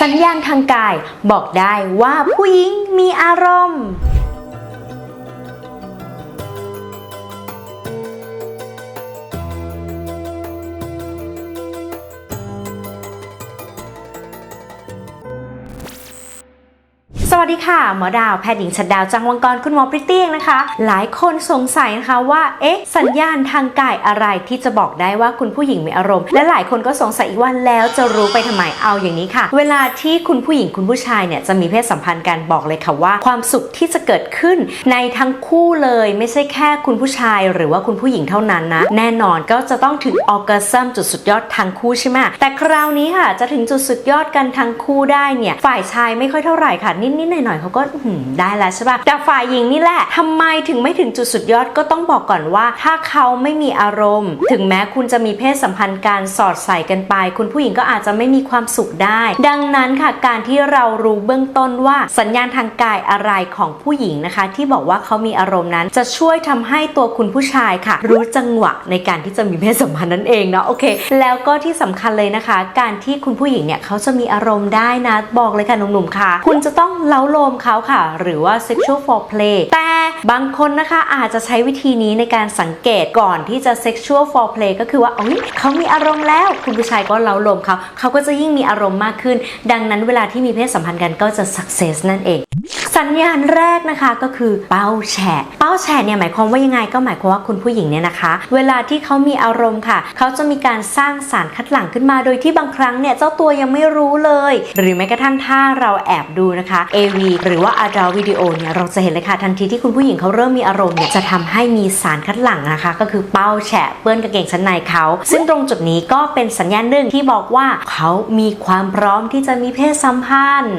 สัญญาณทางกายบอกได้ว่าผู้หญิงมีอารมณ์ วัสดีค่ะ หมอดาวแพทย์หญิงชัดดาวจังวังกรคุณหมอพริตตี้เองนะคะ หลายคนสงสัยนะคะว่า เอ๊ะ สัญญาณทางกายอะไรที่จะบอกได้ว่าคุณผู้หญิงมีอารมณ์ และหลายคนก็สงสัยอีกว่าแล้วจะรู้ไปทำไมเอาอย่างนี้ค่ะ เวลาที่คุณผู้หญิงคุณผู้ชายเนี่ยจะมีเพศสัมพันธ์กันบอกเลยค่ะว่า ความสุขที่จะเกิดขึ้นในทั้งคู่เลยไม่ใช่แค่คุณผู้ชาย หรือว่าคุณผู้หญิงเท่านั้นนะ แน่นอนก็จะต้องถึงออร์กซัมจุดสุดยอดทั้งคู่ใช่ไหมแต่คราวนี้ค่ะจะถึงจุดสุดยอดกันทั้งคู่ได้เนี่ยฝ่ายชายไม่ค่อยเท่าไหร่ค่ะนิดๆหน่อยๆเขาก็หือได้แล้วใช่ปะแต่ฝ่ายหญิงนี่แหละทำไมถึงไม่ถึงจุดสุดยอดก็ต้องบอกก่อนว่า ถ้าเขาไม่มีอารมณ์ ถึงแม้คุณจะมีเพศสัมพันธ์การสอดใส่กันไป คุณผู้หญิงก็อาจจะไม่มีความสุขได้ ดังนั้นค่ะการที่เรารู้เบื้องต้นว่าสัญญาณทางกายอะไรของผู้หญิงนะคะ ที่บอกว่าเขามีอารมณ์นั้น จะช่วยทำให้ตัวคุณผู้ชายค่ะ รู้จังหวะในการที่จะมีเพศสัมพันธ์นั่นเองเนาะโอเค แล้วก็ที่สำคัญเลยนะคะ การที่คุณผู้หญิงเนี่ยเขาจะมีอารมณ์ได้นะบอกเลยค่ะหนุ่มๆค่ะ คุณจะต้องเล้าโลมเขาค่ะ หรือว่า sexual foreplay แต่บางคนนะคะอาจจะใช้วิธีนี้ในการสังเกตก่อนที่จะ sexual foreplay ก็คือว่าเอ้ยเขามีอารมณ์แล้ว คุณผู้ชายก็เล้าโลมเขาเขาก็จะยิ่งมีอารมณ์มากขึ้น ดังนั้นเวลาที่มีเพศสัมพันธ์กันก็จะ success นั่นเองสัญญาณแรกนะคะก็คือเป้าแฉะเป้าแฉะเนี่ยหมายความว่ายังไงก็หมายความว่าคุณผู้หญิงเนี่ยนะคะ เวลาที่เขามีอารมณ์ค่ะ เขาจะมีการสร้างสารคัดหลั่งขึ้นมา โดยที่บางครั้งเนี่ยเจ้าตัวยังไม่รู้เลย หรือแม้กระทั่งถ้าเราแอบดูนะคะ เ AV หรือว่า adult video เนี่ยเราจะเห็นเลยค่ะทันทีที่คุณผู้หญิงเขาเริ่มมีอารมณ์เนี่ยจะทำให้มีสารคัดหลั่งนะคะ ก็คือเป้าแฉะเปื้อนกางเกงชั้นในเขา ซึ่งตรงจุดนี้ก็เป็นสัญญาณหนึ่งที่บอกว่าเขามีความพร้อมที่จะมีเพศสัมพันธ์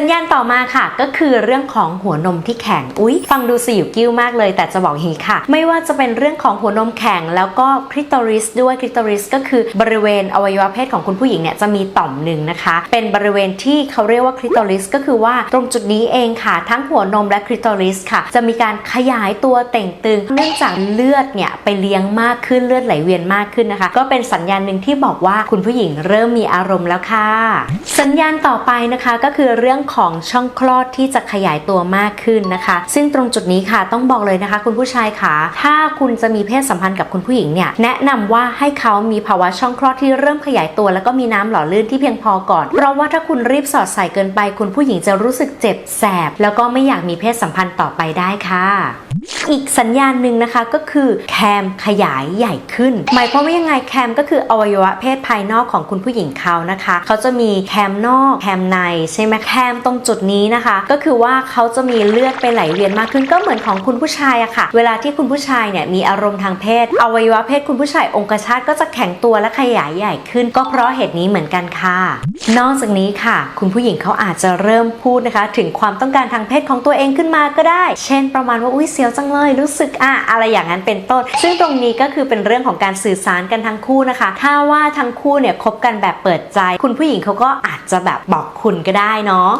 สัญญาณต่อมาค่ะ ก็คือเรื่องของหัวนมที่แข็ง อุ๊ย ฟังดูสยิวกิ้วมากเลย แต่จะบอกอย่างนี้ค่ะ ไม่ว่าจะเป็นเรื่องของหัวนมแข็ง แล้วก็คริตอริสด้วยคริตอริสก็คือบริเวณอวัยวะเพศของคุณผู้หญิงเนี่ยจะมีต่อมหนึ่งนะคะ เป็นบริเวณที่เขาเรียกว่าคริตอริสก็คือว่าตรงจุดนี้เองค่ะ ทั้งหัวนมและคริตอริสค่ะ จะมีการขยายตัวเต่งตึง เนื่องจากเลือดเนี่ยไปเลี้ยงมากขึ้นเลือดไหลเวียนมากขึ้นนะคะ ก็เป็นสัญญาณหนึ่งที่บอกว่าคุณผู้หญิงเริ่มมีอารมณ์แล้วค่ะ สัญญาณต่อไปนะคะก็คือเรื่องของช่องคลอดที่จะขยายตัวมากขึ้นนะคะ ซึ่งตรงจุดนี้ค่ะต้องบอกเลยนะคะ คุณผู้ชายค่ะถ้าคุณจะมีเพศสัมพันธ์กับคุณผู้หญิงเนี่ยแนะนำว่าให้เขามีภาวะช่องคลอดที่เริ่มขยายตัว แล้วก็มีน้ำหล่อลื่นที่เพียงพอก่อน เพราะว่าถ้าคุณรีบสอดใส่เกินไป คุณผู้หญิงจะรู้สึกเจ็บแสบ แล้วก็ไม่อยากมีเพศสัมพันธ์ต่อไปได้ค่ะอีกสัญญาณหนึ่งนะคะก็คือแคมขยายใหญ่ขึ้น หมายความว่ายังไงแคมก็คืออวัยวะเพศภายนอกของคุณผู้หญิงเขานะคะ เขาจะมีแคมนอกแคมในใช่ไหมแคมตรงจุดนี้นะคะ ก็คือว่าเขาจะมีเลือดไปไหลเวียนมากขึ้นก็เหมือนของคุณผู้ชายอะค่ะ เวลาที่คุณผู้ชายเนี่ยมีอารมณ์ทางเพศอวัยวะเพศคุณผู้ชายองคชาตก็จะแข็งตัวและขยายใหญ่ขึ้น ก็เพราะเหตุนี้เหมือนกันค่ะ นอกจากนี้ค่ะ คุณผู้หญิงเขาอาจจะเริ่มพูดนะคะ ถึงความต้องการทางเพศของตัวเองขึ้นมาก็ได้ เช่น ประมาณว่าอุ้ยเสียวจังเลยรู้สึกอะอะไรอย่างนั้นเป็นต้น ซึ่งตรงนี้ก็คือเป็นเรื่องของการสื่อสารกันทั้งคู่นะคะ ถ้าว่าทั้งคู่เนี่ยคบกันแบบเปิดใจ คุณผู้หญิงเขาก็อาจจะแบบบอกคุณก็ได้เนาะ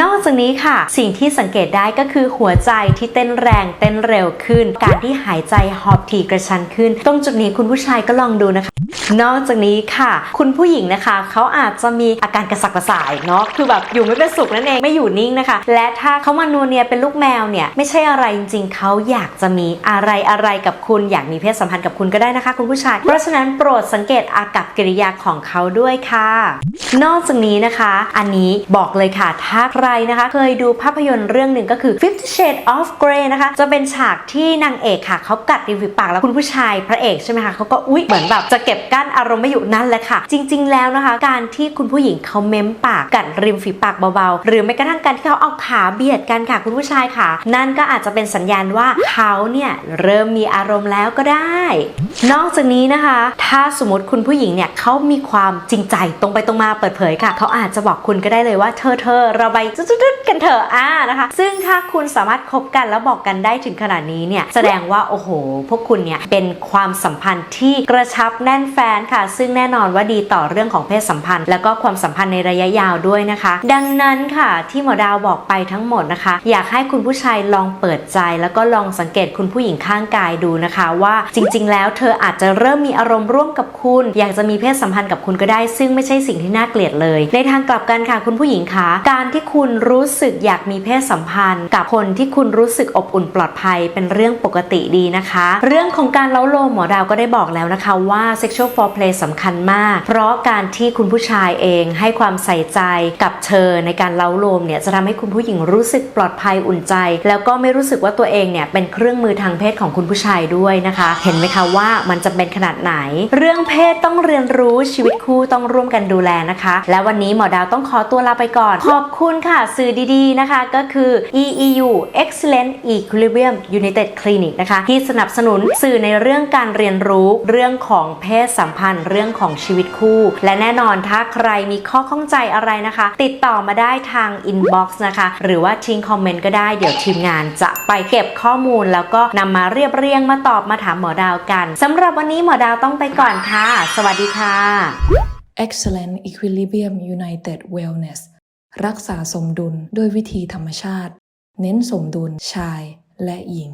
นอกจากนี้ค่ะ สิ่งที่สังเกตได้ก็คือหัวใจที่เต้นแรงเต้นเร็วขึ้น การที่หายใจหอบถี่กระชันขึ้น ตรงจุดนี้คุณผู้ชายก็ลองดูนะคะ นอกจากนี้ค่ะ คุณผู้หญิงนะคะเขาอาจจะมีอาการกระสับกระส่ายเนาะคือแบบอยู่ไม่เป็นสุขนั่นเองไม่อยู่นิ่งนะคะ และถ้าเขามานัวเนียเป็นลูกแมวเนี่ยไม่ใช่อะไรจริงๆเขาอยากจะมีอะไรอะไรกับคุณอยากมีเพศสัมพันธ์กับคุณก็ได้นะคะ คุณผู้ชาย เพราะฉะนั้นโปรดสังเกตอากับกิริยาของเขาด้วยค่ะ นอกจากนี้นะคะ อันนี้บอกเลยค่ะถ้าใครนะคะ เคยดูภาพยนตร์เรื่องหนึ่งก็คือ Fifty Shades of Grey นะคะ จะเป็นฉากที่นางเอกค่ะเขากัดริมฝีปากแล้วคุณผู้ชายพระเอกใช่ไหมคะเขาก็อุ๊ยเหมือนแบบจะเก็บกั้นอารมณ์ไม่อยู่นั่นแหละค่ะ จริง ๆ แล้วนะคะ การที่คุณผู้หญิงเขาเม้มปากกัดริมฝีปากเบาๆ หรือแม้กระทั่งการที่เขาเอาขาเบียดกันค่ะคุณผู้ชายค่ะ นั่นก็อาจจะเป็นสัญญาณว่าเขาเนี่ยเริ่มมีอารมณ์แล้วก็ได้ นอกจากนี้นะคะ ถ้าสมมติคุณผู้หญิงเนี่ยเขามีความจริงใจตรงไปตรงมาเปิดเผยค่ะ เขาอาจจะบอกคุณก็ได้เลยว่าเธอเธอเราไปจุดๆกันเถอะอ่านะคะ ซึ่งถ้าคุณสามารถคบกันแล้วบอกกันได้ถึงขนาดนี้เนี่ยแสดงว่าโอ้โห พวกคุณเนี่ยเป็นความสัมพันธ์ที่กระชับแน่นฟนค่ะ ซึ่งแน่นอนว่าดีต่อเรื่องของเพศสัมพันธ์ แล้วก็ความสัมพันธ์ในระยะยาวด้วยนะคะ ดังนั้นค่ะที่หมอดาวบอกไปทั้งหมดนะคะ อยากให้คุณผู้ชายลองเปิดใจ แล้วก็ลองสังเกตคุณผู้หญิงข้างกายดูนะคะ ว่าจริง ๆ แล้วเธออาจจะเริ่มมีอารมณ์ร่วมกับคุณ อยากจะมีเพศสัมพันธ์กับคุณก็ได้ ซึ่งไม่ใช่สิ่งที่น่าเกลียดเลย ในทางกลับกันค่ะคุณผู้หญิงคะการที่คุณรู้สึกอยากมีเพศสัมพันธ์ กับคนที่คุณรู้สึกอบอุ่นปลอดภัยเป็นเรื่องปกติดีนะคะ เรื่องของการเล้าโลมหมอดาวก็ได้บอกแล้วนะคะว่า sexual foreplay สำคัญมาก เพราะการที่คุณผู้ชายเองให้ความใส่ใจกับเธอในการเล้าโลมเนี่ยจะทำให้คุณผู้หญิงรู้สึกปลอดภัยอุ่นใจ แล้วก็ไม่รู้สึกว่าตัวเองเนี่ยเป็นเครื่องมือทางเพศของคุณผู้ชายด้วยนะคะ เห็นไหมคะว่ามันจะเป็นขนาดไหน เรื่องเพศต้องเรียนรู้ชีวิตคู่ต้องร่วมกันดูแลนะคะ และวันนี้หมอดาวต้องขอตัวลาไปก่อน ขอบคุณค่ะ สื่อดีๆนะคะก็คือ EEU Excellent Equilibrium United Clinic นะคะ ที่สนับสนุนสื่อในเรื่องการเรียนรู้เรื่องของเพศสัมพันธ์เรื่องของชีวิตคู่ และแน่นอนถ้าใครมีข้อข้องใจอะไรนะคะ ติดต่อมาได้ทาง inbox นะคะ หรือว่าทิ้งคอมเมนต์ก็ได้เดี๋ยวทีมงานจะไปเก็บข้อมูล แล้วก็นำมาเรียบเรียงมาตอบมาถามหมอดาวกันสำหรับวันนี้หมอดาวต้องไปก่อนค่ะ สวัสดีค่ะ Excellent Equilibrium United Wellness รักษาสมดุลด้วยวิธีธรรมชาติ เน้นสมดุลชายและหญิง